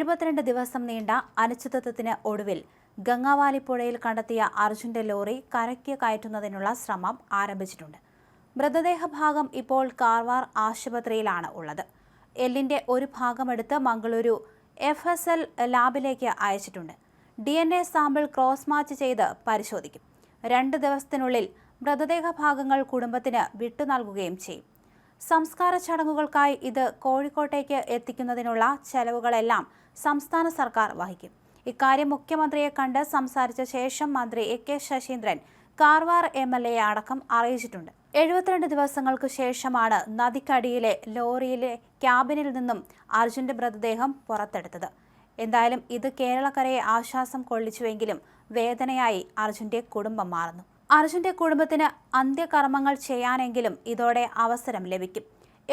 എഴുപത്തിരണ്ട് ദിവസം നീണ്ട അനിശ്ചിതത്വത്തിന് ഒടുവിൽ ഗംഗാവാലി പുഴയിൽ കണ്ടെത്തിയ അർജുന്റെ ലോറി കരയ്ക്ക് കയറ്റുന്നതിനുള്ള ശ്രമം ആരംഭിച്ചിട്ടുണ്ട്. മൃതദേഹ ഭാഗം ഇപ്പോൾ കാർവാർ ആശുപത്രിയിലാണ് ഉള്ളത്. എല്ലിന്റെ ഒരു ഭാഗമെടുത്ത് മംഗളൂരു എഫ് എസ് എൽ ലാബിലേക്ക് അയച്ചിട്ടുണ്ട്. D N A sample cross match ചെയ്ത് പരിശോധിക്കും. രണ്ട് ദിവസത്തിനുള്ളിൽ മൃതദേഹ ഭാഗങ്ങൾ കുടുംബത്തിന് വിട്ടു നൽകുകയും ചെയ്യും. സംസ്കാര ചടങ്ങുകൾക്കായി ഇത് കോഴിക്കോട്ടേക്ക് എത്തിക്കുന്നതിനുള്ള ചെലവുകളെല്ലാം സംസ്ഥാന സർക്കാർ വഹിക്കും. ഇക്കാര്യം മുഖ്യമന്ത്രിയെ കണ്ട് സംസാരിച്ച ശേഷം മന്ത്രി A K Saseendran Karwar M L A അടക്കം അറിയിച്ചിട്ടുണ്ട്. എഴുപത്തിരണ്ട് ദിവസങ്ങൾക്ക് ശേഷമാണ് നദിക്കടിയിലെ ലോറിയിലെ ക്യാബിനിൽ നിന്നും അർജുന്റെ മൃതദേഹം പുറത്തെടുത്തത്. എന്തായാലും ഇത് കേരളക്കരയെ ആശ്വാസം കൊള്ളിച്ചുവെങ്കിലും വേദനയായി അർജുന്റെ കുടുംബം മാറുന്നു. അർജുന്റെ കുടുംബത്തിന് അന്ത്യകർമ്മങ്ങൾ ചെയ്യാനെങ്കിലും ഇതോടെ അവസരം ലഭിക്കും.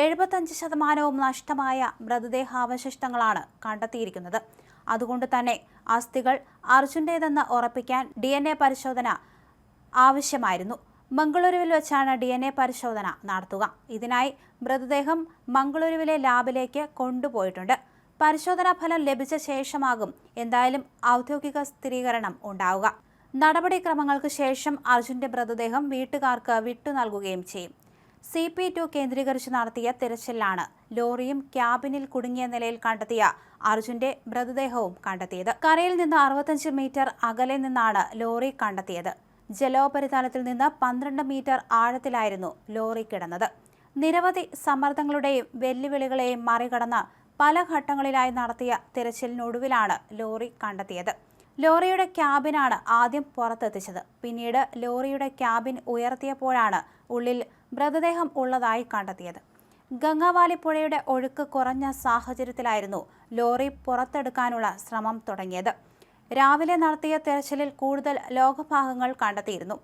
എഴുപത്തഞ്ച് ശതമാനവും നഷ്ടമായ മൃതദേഹാവശിഷ്ടങ്ങളാണ് കണ്ടെത്തിയിരിക്കുന്നത്. അതുകൊണ്ട് തന്നെ അസ്ഥികൾ അർജുന്റേതെന്ന് ഉറപ്പിക്കാൻ ഡി എൻ എ പരിശോധന ആവശ്യമായിരുന്നു. മംഗളൂരുവിൽ വെച്ചാണ് ഡി എൻ എ പരിശോധന നടത്തുക. ഇതിനായി മൃതദേഹം മംഗളൂരുവിലെ ലാബിലേക്ക് കൊണ്ടുപോയിട്ടുണ്ട്. പരിശോധനാ ഫലം ലഭിച്ച ശേഷമാകും എന്തായാലും ഔദ്യോഗിക സ്ഥിരീകരണം ഉണ്ടാവുക. നടപടിക്രമങ്ങൾക്ക് ശേഷം അർജുന്റെ മൃതദേഹം വീട്ടുകാർക്ക് വിട്ടു നൽകുകയും ചെയ്യും. സി പി ടു കേന്ദ്രീകരിച്ച് നടത്തിയ തിരച്ചിലാണ് ലോറിയും ക്യാബിനിൽ കുടുങ്ങിയ നിലയിൽ കണ്ടെത്തിയ അർജുന്റെ മൃതദേഹവും കണ്ടെത്തിയത്. കരയിൽ നിന്ന് അറുപത്തഞ്ച് മീറ്റർ അകലെ നിന്നാണ് ലോറി കണ്ടെത്തിയത്. ജലോപരിതലത്തിൽ നിന്ന് പന്ത്രണ്ട് മീറ്റർ ആഴത്തിലായിരുന്നു ലോറി കിടന്നത്. നിരവധി സമ്മർദ്ദങ്ങളുടെയും വെല്ലുവിളികളെയും മറികടന്ന് പല ഘട്ടങ്ങളിലായി നടത്തിയ തിരച്ചിലിനൊടുവിലാണ് ലോറി കണ്ടെത്തിയത്. ലോറിയുടെ ക്യാബിനാണ് ആദ്യം പുറത്തെത്തിച്ചത്. പിന്നീട് ലോറിയുടെ ക്യാബിൻ ഉയർത്തിയപ്പോഴാണ് ഉള്ളിൽ മൃതദേഹം ഉള്ളതായി കണ്ടെത്തിയത്. ഗംഗാവാലി പുഴയുടെ ഒഴുക്ക് കുറഞ്ഞ സാഹചര്യത്തിലായിരുന്നു ലോറി പുറത്തെടുക്കാനുള്ള ശ്രമം തുടങ്ങിയത്. രാവിലെ നടത്തിയ തെരച്ചിലിൽ കൂടുതൽ ലോകഭാഗങ്ങൾ കണ്ടെത്തിയിരുന്നു.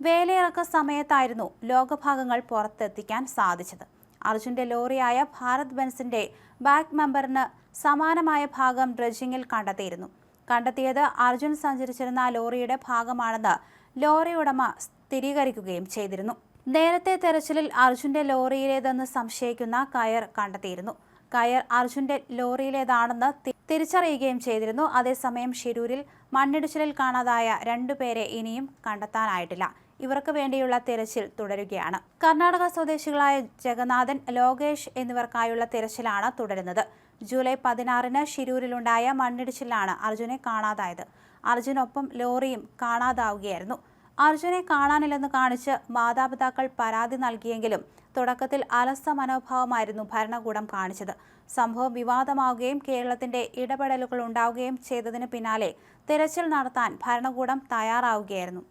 വേലയിറക്ക സമയത്തായിരുന്നു ലോകഭാഗങ്ങൾ പുറത്തെത്തിക്കാൻ സാധിച്ചത്. അർജുന്റെ ലോറിയായ ഭാരത് ബെൻസിന്റെ ബാക്ക് മെമ്പറിന് സമാനമായ ഭാഗം ഡ്രഡ്ജിങ്ങിൽ കണ്ടെത്തിയിരുന്നു. കണ്ടെത്തിയത് അർജുൻ സഞ്ചരിച്ചിരുന്ന ലോറിയുടെ ഭാഗമാണെന്ന് ലോറി ഉടമ സ്ഥിരീകരിക്കുകയും ചെയ്തിരുന്നു. നേരത്തെ തെരച്ചിലിൽ അർജുന്റെ ലോറിയിലേതെന്ന് സംശയിക്കുന്ന കയർ കണ്ടെത്തിയിരുന്നു. കയർ അർജുന്റെ ലോറിയിലേതാണെന്ന് തിരിച്ചറിയുകയും ചെയ്തിരുന്നു. അതേസമയം ഷിരൂരിൽ മണ്ണിടിച്ചിലിൽ കാണാതായ രണ്ടുപേരെ ഇനിയും കണ്ടെത്താനായിട്ടില്ല. ഇവർക്ക് വേണ്ടിയുള്ള തിരച്ചിൽ തുടരുകയാണ്. കർണാടക സ്വദേശികളായ ജഗന്നാഥൻ ലോകേഷ് എന്നിവർക്കായുള്ള തിരച്ചിലാണ് തുടരുന്നത്. ജൂലൈ പതിനാറിന് ഷിരൂരിലുണ്ടായ മണ്ണിടിച്ചിലാണ് അർജുനെ കാണാതായത്. അർജുനൊപ്പം ലോറിയും കാണാതാവുകയായിരുന്നു. അർജുനെ കാണാനില്ലെന്ന് കാണിച്ച് മാതാപിതാക്കൾ പരാതി നൽകിയെങ്കിലും തുടക്കത്തിൽ അലസ മനോഭാവമായിരുന്നു ഭരണകൂടം കാണിച്ചത്. സംഭവം വിവാദമാവുകയും കേരളത്തിന്റെ ഇടപെടലുകൾ ഉണ്ടാവുകയും ചെയ്തതിന് പിന്നാലെ തിരച്ചിൽ നടത്താൻ ഭരണകൂടം തയ്യാറാവുകയായിരുന്നു.